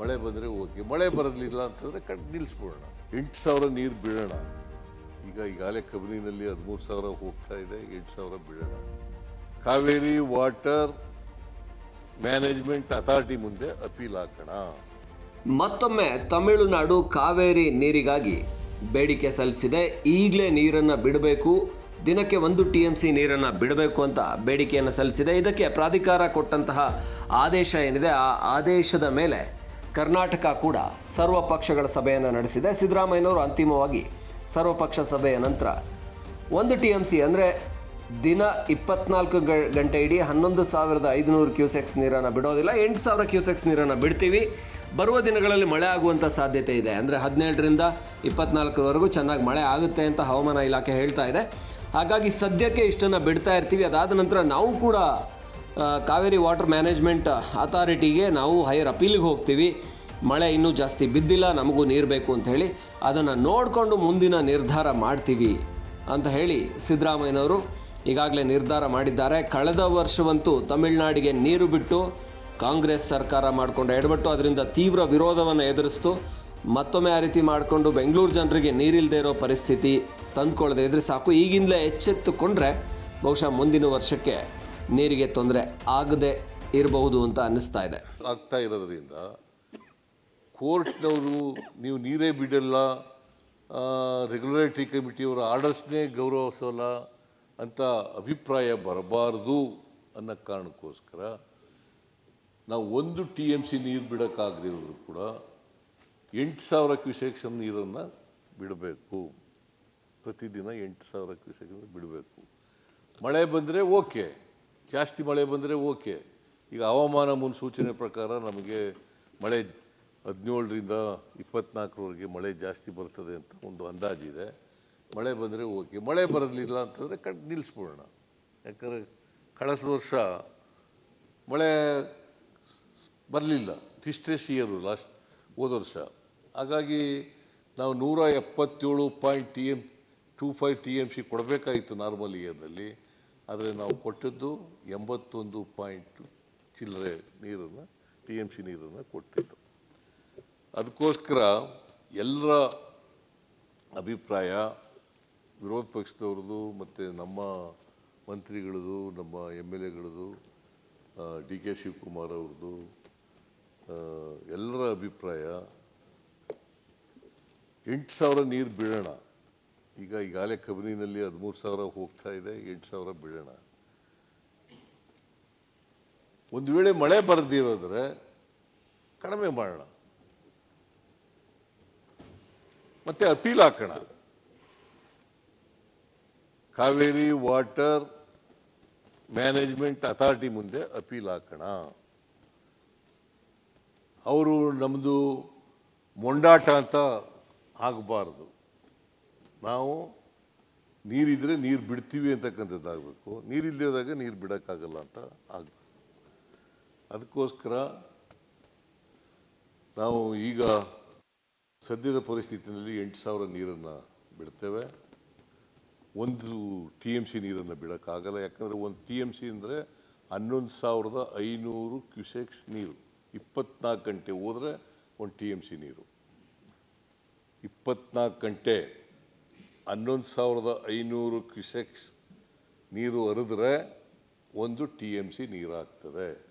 ಮಳೆ ಬಂದರೆ ಓಕೆ ಮಳೆ ಬರಲಿಲ್ಲ ಅಂತಂದರೆ ಕಟ್ ನಿಲ್ಲಿಸ್ಬಿಡೋಣ ಎಂಟು ಸಾವಿರ ನೀರು ಬೀಳೋಣ. ಈಗ ಈಗಾಗಲೇ ಕಬಿನಿನಲ್ಲಿ ಹದಿಮೂರು ಸಾವಿರ ಹೋಗ್ತಾ ಇದೆ ಎಂಟು ಸಾವಿರ ಬೀಳೋಣ. ಕಾವೇರಿ ವಾಟರ್ ಮ್ಯಾನೇಜ್ಮೆಂಟ್ ಅಥಾರಿಟಿ ಮುಂದೆ ಅಪೀಲ್ ಹಾಕೋಣ. ಮತ್ತೊಮ್ಮೆ ತಮಿಳುನಾಡು ಕಾವೇರಿ ನೀರಿಗಾಗಿ ಬೇಡಿಕೆ ಸಲ್ಲಿಸಿದೆ. ಈಗಲೇ ನೀರನ್ನು ಬಿಡಬೇಕು ದಿನಕ್ಕೆ ಒಂದು ಟಿ ಎಂ ಸಿ ನೀರನ್ನು ಬಿಡಬೇಕು ಅಂತ ಬೇಡಿಕೆಯನ್ನು ಸಲ್ಲಿಸಿದೆ. ಇದಕ್ಕೆ ಪ್ರಾಧಿಕಾರ ಕೊಟ್ಟಂತಹ ಆದೇಶ ಏನಿದೆ ಆ ಆದೇಶದ ಮೇಲೆ ಕರ್ನಾಟಕ ಕೂಡ ಸರ್ವ ಪಕ್ಷಗಳ ಸಭೆಯನ್ನು ನಡೆಸಿದೆ. ಸಿದ್ದರಾಮಯ್ಯನವರು ಅಂತಿಮವಾಗಿ ಸರ್ವಪಕ್ಷ ಸಭೆಯ ನಂತರ ಒಂದು ಟಿ ಎಂ ಸಿ ಅಂದರೆ ದಿನ ಇಪ್ಪತ್ನಾಲ್ಕು ಗ- ಗಂಟೆ ಇಡೀ ಹನ್ನೊಂದು ಸಾವಿರದ ಐದುನೂರು ಕ್ಯೂಸೆಕ್ಸ್ ನೀರನ್ನು ಬಿಡೋದಿಲ್ಲ. ಎಂಟು ಸಾವಿರ ಕ್ಯೂಸೆಕ್ಸ್ ನೀರನ್ನು ಬಿಡ್ತೀವಿ. ಬರುವ ದಿನಗಳಲ್ಲಿ ಮಳೆ ಆಗುವಂಥ ಸಾಧ್ಯತೆ ಇದೆ. ಅಂದರೆ ಹದಿನೇಳರಿಂದ ಇಪ್ಪತ್ನಾಲ್ಕರವರೆಗೂ ಚೆನ್ನಾಗಿ ಮಳೆ ಆಗುತ್ತೆ ಅಂತ ಹವಾಮಾನ ಇಲಾಖೆ ಹೇಳ್ತಾ ಇದೆ. ಹಾಗಾಗಿ ಸದ್ಯಕ್ಕೆ ಇಷ್ಟನ್ನು ಬಿಡ್ತಾ ಇರ್ತೀವಿ. ಅದಾದ ನಂತರ ನಾವು ಕೂಡ ಕಾವೇರಿ ವಾಟರ್ ಮ್ಯಾನೇಜ್ಮೆಂಟ್ ಅಥಾರಿಟಿಗೆ ನಾವು ಹೈಯರ್ ಅಪೀಲಿಗೆ ಹೋಗ್ತೀವಿ. ಮಳೆ ಇನ್ನೂ ಜಾಸ್ತಿ ಬಿದ್ದಿಲ್ಲ, ನಮಗೂ ನೀರು ಬೇಕು ಅಂತ ಹೇಳಿ ಅದನ್ನು ನೋಡಿಕೊಂಡು ಮುಂದಿನ ನಿರ್ಧಾರ ಮಾಡ್ತೀವಿ ಅಂತ ಹೇಳಿ ಸಿದ್ದರಾಮಯ್ಯನವರು ಈಗಾಗಲೇ ನಿರ್ಧಾರ ಮಾಡಿದ್ದಾರೆ. ಕಳೆದ ವರ್ಷವಂತೂ ತಮಿಳುನಾಡಿಗೆ ನೀರು ಬಿಟ್ಟು ಕಾಂಗ್ರೆಸ್ ಸರ್ಕಾರ ಮಾಡಿಕೊಂಡು ಎಡಬಿಟ್ಟು ಅದರಿಂದ ತೀವ್ರ ವಿರೋಧವನ್ನು ಎದುರಿಸ್ತು. ಮತ್ತೊಮ್ಮೆ ಆ ರೀತಿ ಮಾಡಿಕೊಂಡು ಬೆಂಗಳೂರು ಜನರಿಗೆ ನೀರಿಲ್ಲದೆ ಇರೋ ಪರಿಸ್ಥಿತಿ ತಂದುಕೊಳ್ಳದೆ ಇದ್ರೆ ಸಾಕು. ಈಗಿಂದಲೇ ಎಚ್ಚೆತ್ತುಕೊಂಡ್ರೆ ಬಹುಶಃ ಮುಂದಿನ ವರ್ಷಕ್ಕೆ ನೀರಿಗೆ ತೊಂದರೆ ಆಗದೆ ಇರಬಹುದು ಅಂತ ಅನ್ನಿಸ್ತಾ ಇದೆ. ಆಗ್ತಾ ಇರೋದ್ರಿಂದ ಕೋರ್ಟ್ನವರು ನೀವು ನೀರೇ ಬಿಡಲ್ಲ ರೆಗ್ಯುಲೇಟರಿ ಕಮಿಟಿಯವರ ಆರ್ಡರ್ಸ್ನೇ ಗೌರವಿಸೋಲ್ಲ ಅಂತ ಅಭಿಪ್ರಾಯ ಬರಬಾರ್ದು ಅನ್ನೋ ಕಾರಣಕ್ಕೋಸ್ಕರ ನಾವು ಒಂದು ಟಿ ಎಂ ಸಿ ನೀರು ಬಿಡೋಕ್ಕಾಗದಿರೋದ್ರು ಕೂಡ ಎಂಟು ಸಾವಿರ ಕ್ಯೂಸೆಕ್ಸ್ ನೀರನ್ನು ಬಿಡಬೇಕು. ಪ್ರತಿದಿನ ಎಂಟು ಸಾವಿರ ಕ್ಯೂಸೆಕ್ ಬಿಡಬೇಕು. ಮಳೆ ಬಂದರೆ ಓಕೆ. ಜಾಸ್ತಿ ಮಳೆ ಬಂದರೆ ಓಕೆ. ಈಗ ಹವಾಮಾನ ಮುನ್ಸೂಚನೆ ಪ್ರಕಾರ ನಮಗೆ ಮಳೆ ಹದಿನೇಳರಿಂದ ಇಪ್ಪತ್ನಾಲ್ಕರವರೆಗೆ ಮಳೆ ಜಾಸ್ತಿ ಬರ್ತದೆ ಅಂತ ಒಂದು ಅಂದಾಜಿದೆ. ಮಳೆ ಬಂದರೆ ಓಕೆ. ಮಳೆ ಬರಲಿಲ್ಲ ಅಂತಂದರೆ ಕಟ್ ನಿಲ್ಲಿಸ್ಬಿಡೋಣ ಯಾಕಂದರೆ ಕಳೆದ ವರ್ಷ ಮಳೆ ಬರಲಿಲ್ಲ. ಟಿಸ್ಟ್ರೆಸ್ ಇಯರು ಲಾಸ್ಟ್ ಹೋದ ವರ್ಷ. ಹಾಗಾಗಿ ನಾವು ನೂರ ಎಪ್ಪತ್ತೇಳು point T M two five T M C ಕೊಡಬೇಕಾಯಿತು normal ಇಯರ್ನಲ್ಲಿ. ಆದರೆ ನಾವು ಕೊಟ್ಟದ್ದು ಎಂಬತ್ತೊಂದು ಪಾಯಿಂಟ್ ಚಿಲ್ಲರೆ ನೀರನ್ನು ಟಿ ಎಂ ಸಿ ನೀರನ್ನು ಕೊಟ್ಟಿದ್ದು. ಅದಕ್ಕೋಸ್ಕರ ಎಲ್ಲರ ಅಭಿಪ್ರಾಯ, ವಿರೋಧ ಪಕ್ಷದವ್ರದ್ದು ಮತ್ತು ನಮ್ಮ ಮಂತ್ರಿಗಳದ್ದು, ನಮ್ಮ ಎಂ ಎಲ್ ಎಗಳದ್ದು ಡಿ ಕೆ ಶಿವಕುಮಾರ್ ಅವ್ರದ್ದು ಎಲ್ಲರ ಅಭಿಪ್ರಾಯ, ಎಂಟು ಸಾವಿರ ನೀರು ಬಿಡೋಣ ಈಗ ಈಗಾಗಲೇ ಕಬಿನಿನಲ್ಲಿ ಹದಿಮೂರು ಸಾವಿರ ಹೋಗ್ತಾ ಇದೆ, ಎಂಟು ಸಾವಿರ ಬೀಳೋಣ. ಒಂದು ವೇಳೆ ಮಳೆ ಬರೆದಿರೋದ್ರೆ ಕಡಿಮೆ ಮಾಡೋಣ. ಮತ್ತೆ ಅಪೀಲ್ ಹಾಕೋಣ. ಕಾವೇರಿ ವಾಟರ್ ಮ್ಯಾನೇಜ್ಮೆಂಟ್ ಅಥಾರಿಟಿ ಮುಂದೆ ಅಪೀಲ್ ಹಾಕೋಣ. ಅವರು ನಮ್ಮದು ಮೊಂಡಾಟ ಅಂತ ಆಗಬಾರ್ದು. ನಾವು ನೀರಿದ್ದರೆ ನೀರು ಬಿಡ್ತೀವಿ ಅಂತಕ್ಕಂಥದ್ದಾಗಬೇಕು. ನೀರಿಲ್ಲದಾಗ ನೀರು ಬಿಡೋಕ್ಕಾಗಲ್ಲ ಅಂತ ಆಗಬೇಕು. ಅದಕ್ಕೋಸ್ಕರ ನಾವು ಈಗ ಸದ್ಯದ ಪರಿಸ್ಥಿತಿಯಲ್ಲಿ ಎಂಟು ಸಾವಿರ ನೀರನ್ನು ಬಿಡ್ತೇವೆ. ಒಂದು ಟಿ ಎಂ ಸಿ ನೀರನ್ನು ಬಿಡೋಕ್ಕಾಗಲ್ಲ. ಯಾಕಂದರೆ ಒಂದು ಟಿ ಎಂ ಸಿ ಅಂದರೆ ಹನ್ನೊಂದು ಸಾವಿರದ ಐನೂರು ಕ್ಯೂಸೆಕ್ಸ್ ನೀರು. ಇಪ್ಪತ್ನಾಲ್ಕು ಗಂಟೆ ಹೋದರೆ ಒಂದು ಟಿ ಎಂ ಸಿ ನೀರು. ಇಪ್ಪತ್ನಾಲ್ಕು ಗಂಟೆ ಹನ್ನೊಂದು ಸಾವಿರದ ಐನೂರು ಕ್ಯೂಸೆಕ್ಸ್ ನೀರು ಹರಿದ್ರೆ ಒಂದು ಟಿ ಎಂ ಸಿ ನೀರಾಗ್ತದೆ.